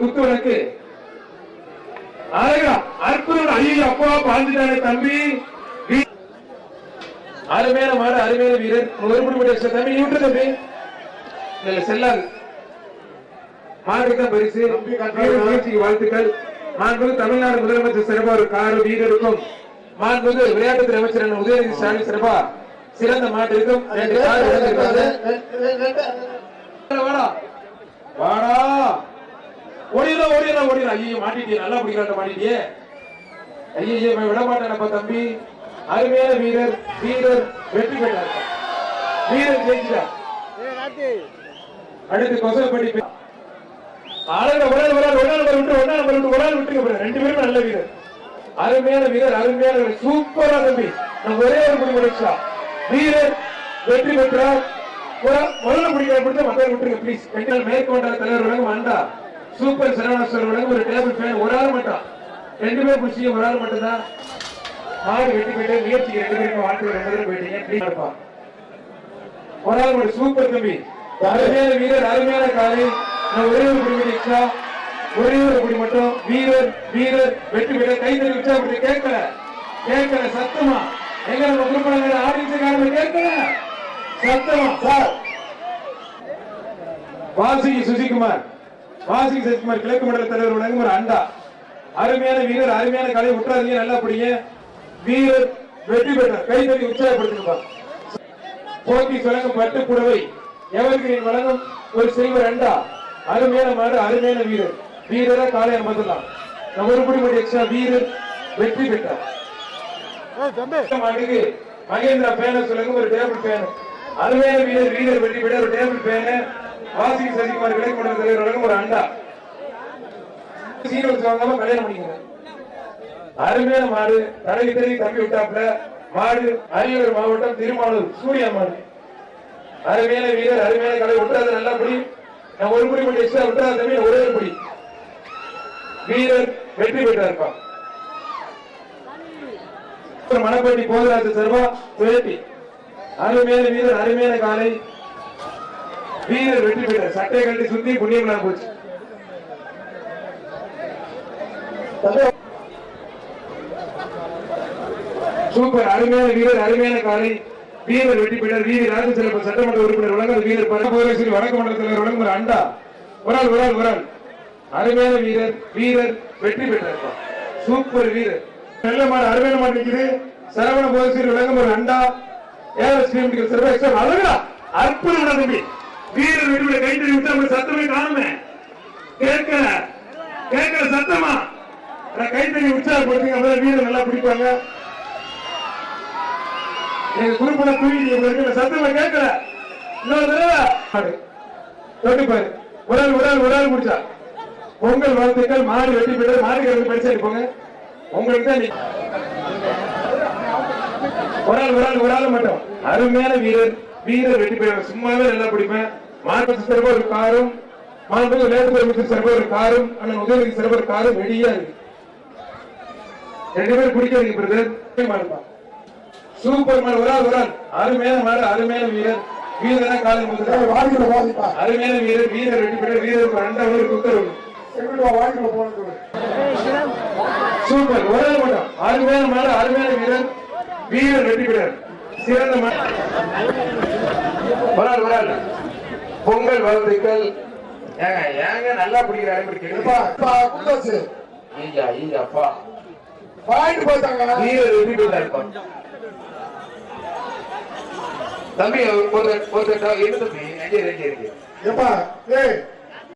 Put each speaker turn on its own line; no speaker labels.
குத்து உனக்கு அழகா அற்புதம். ஐயோ அப்பா பாஞ்சிட்டானே தம்பி. அருமையான மாடு அருமையான வீரர். ஒரு மணி மணி extra. தம்பி நீ விட்டு தம்பி. இல்ல செல்லாது. மாடுக்கு தான் பரிசு முயற்சிக்கு வாழ்த்துக்கள். மாண்புமிகு தமிழ்நாடு முதலமைச்சர் சிறப்பா ஒரு காரு வீரருக்கும் மாண்புமிகு விளையாட்டுத்துறை அமைச்சர் உதயநிதி ஸ்டாலின் சிறப்பா சிறந்த மாட்டிற்கும் ரெண்டு கார் வழங்கியிருக்காங்க வாடா வாடா. ஓடிடா ஓடிடா ஓடிடா ஐயோ மாட்டிட்டியே நல்லா பிடிக்கிறாட்ட மாட்டிட்டியே. ஐயோ விட மாட்டானப்பா தம்பி. அருமையான வீரர் வீரர் வெற்றி பெற்றார். வீரர் ஜெயிச்சிட்டார். அடுத்து கொசலப்பட்டி பே- அழகா ஒரு ஆள் ஒரு நம்பர் விட்டு ஒரு நம்பர் விட்டு ஒரு விட்டுங்க. ரெண்டு பேரும் நல்ல வீரர். அருமையான வீரர் அருமையான வீரர். சூப்பரா தம்பி. நம்ம ஒரே ஒரு குடி முடிச்சா வீரர் வெற்றி பெற்றார். முதல்ல பிடிக்கிற பிடிச்சா மத்தவங்க விட்டுருங்க ப்ளீஸ் பெண்கள் மேற்கு மண்டல தலைவர் அண்டா சூப்பர் சரவணாஸ்வர் வழங்கும் ஒரு டேபிள் ஃபேன் ஒரு ஆள் மட்டும். ரெண்டு பேர் பிடிச்சிங்க ஒரு ஆள் மட்டும் தான் மாடு வெட்டி போயிட்டு முயற்சிக்கு ரெண்டு பேருக்கும் வாழ்க்கை ரெண்டு பேரும் போயிட்டீங்க ப்ளீஸ் ஒரு ஆள் மட்டும் சூப்பர் தம்பி. அருமையான வீரர் அருமையான காலை. நான் ஒரே ஒரு குடி எக்ஸ்ட்ரா ஒரே ஒரு குடி மட்டும். வீரர் வீரர் வெற்றி பெற்ற கை தறி உற்சாகப்படுத்தி கேட்கல. கேட்கல சத்தமா. எங்க நம்ம குரூப் ஆடியன்ஸுக்காரங்க கேட்கல? சத்தமா. சார். வாசிகி சுசிகுமார் வாசிகி சுசிகுமார் கிழக்கு மண்டல தலைவர் வழங்கும் ஒரு அண்டா. அருமையான வீரர் அருமையான கலை விட்டுறாதீங்க நல்லா பிடிங்க வீரர் வெற்றி பெற்றார். கை தறி உற்சாகப்படுத்துங்க போட்டி வழங்கும் பட்டு புடவை எவர்கிரீன் வழங்கும்? ஒரு சில்வர் அண்டா. அருமையான மாடு அருமையான வீரர். வீரரா காலை அமர்ந்தலாம் நம்ம ஒரு குடி மணி எக்ஸ்ட்ரா வீரர் வெற்றி பெற்றார். மாட்டுக்கு மகேந்திரா பேன சொல்லுங்க ஒரு டேபிள் பேன் அருமையான வீரர் வீரர் வெற்றி பெற்ற ஒரு டேபிள் பேனு வாசிக்கு சசிகுமார் கிளைக்கொண்ட தலைவர் ஒரு அண்டா. சீன வாங்காம கல்யாணம் பண்ணிக்கோங்க அருமையான மாடு தடவி தடவி தம்பி விட்டாப்ல மாடு அரியலூர் மாவட்டம் திருமானூர் சூர்யா மாடு. அருமையான வீரர் அருமையான கலை விட்டாத நல்லா படி நான் ஒரு குடி மட்டும் எக்ஸ்ட்ரா விட்டாத தம்பி ஒரே ஒரு படி வீரர் வெற்றி பெற்றார்ப்பா. மணப்பட்டி போதராஜ சர்வா துயட்டி. அருமையான வீரர் அருமையான காலை. வீரர் வெற்றி பெற்றார் சட்டை கட்டி சுத்தி புண்ணியம் போச்சு. சூப்பர். அருமையான வீரர் அருமையான காலை. வீரர் வெற்றி பெற்றார் வீரர் ராஜசிறப்பு சட்டமன்ற உறுப்பினர் வழங்கல் வீரர் பரமபுரேஸ்வரி வடக்கு மண்டல தலைவர் வழங்கும் அண்டா. ஒரு ஆள் ஒரு அருமையான வீரர் வீரர் வெற்றி பெற்றார் சூப்பர் வீரர். நல்ல மாடு அருமையான மாடு நிக்குது. சரவண போதேஸ்வரி விளங்கும் ஒரு அண்டா ஏழு ஸ்ரீம் சிறப்பு அழகுடா. அழகா அற்புதம் தம்பி வீரர் வெற்றி கைத்தறி விட்டு நம்ம சத்தமே காணுமே கேட்கல கேட்கல சத்தமா? கைத்தறி உற்சாகப்படுத்துங்க அப்பதான் வீரர் நல்லா பிடிப்பாங்க. எங்க குறுப்பட சத்தமா கேட்கல. இன்னொரு தடவை. பாரு. தொட்டு பாரு. ஒரு ஆள் ஒரு ஆள் ஒரு ஆள் முடிச்சா. பொங்கல் வாழ்த்துக்கள். மாடு வெட்டி பெற்று மாடு கிடந்து படிச்சு போங்க உங்களுக்கு தான் ஒரு ஆள் ஒரு ஆள் ஒரு ஆள் மட்டும். அருமையான வீரர். வீரர் வெட்டி பெற சும்மாவே நல்லா பிடிப்பேன். மார்க்கெட் சிறப்பா ஒரு காரும் மாண்பு விளையாட்டு அமைச்சர் ஒரு காரும் அண்ணன் உதயநிதி சிறப்பா ஒரு காரும் இருக்கு. ரெண்டு பேரும் பிடிக்காதீங்க பிரதர் சூப்பர் மாடு ஒரு ஆள் ஒரு ஆள். அருமையான மாடு அருமையான வீரர். வீரனா காலை முதல்ல
வாங்கிட போதிப்பா
அருமையான வீரர் வீரர் வெற்றி பெற்ற வீரருக்கு ரெண்டா ஒரு குக்கர் ஒண்ணு.
செங்கிட்டு வாங்கிட போனது
சூப்பர் ஒரு மட்டும். அருமையான மாடு அருமையான வீரர். வீரர் வெற்றி பெற்றார். சிறந்த ஒரு ஆள் பொங்கல் வாழ்த்துக்கள். ஏங்க ஏங்க நல்லா கேளுப்பா
இப்பா குண்டாச்சு
ஐயா ஐயா அப்பா.
வாங்கிட்டு போயிட்டாங்க
வீரர் வெற்றி பெற்றாருப்பா தம்பி ஒரு ஒரு என்ன தம்பி. அங்கே இருக்கு
எப்பா ஏய்.